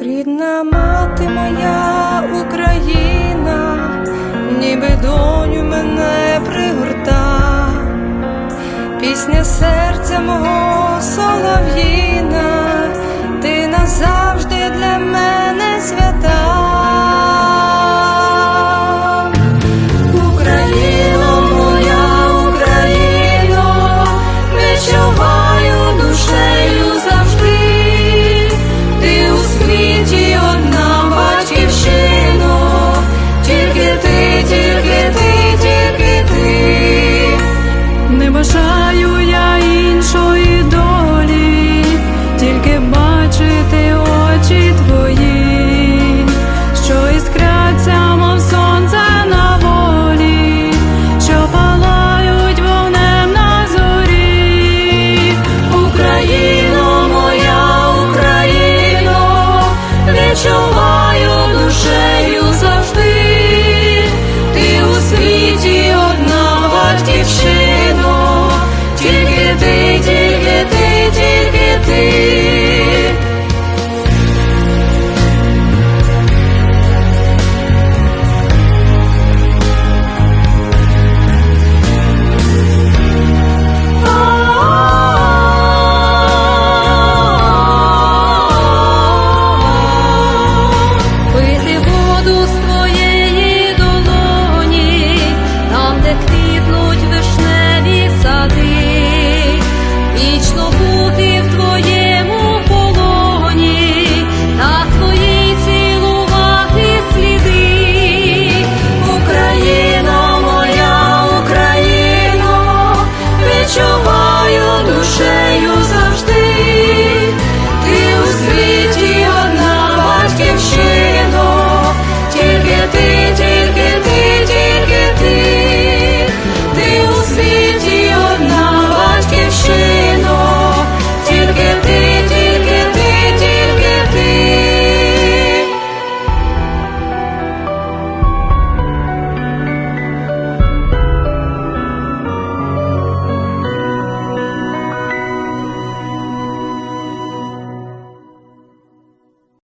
рідна мати моя Україна, ніби доню мене пригорта, пісня серця мого солов'їна, ти назавжди для.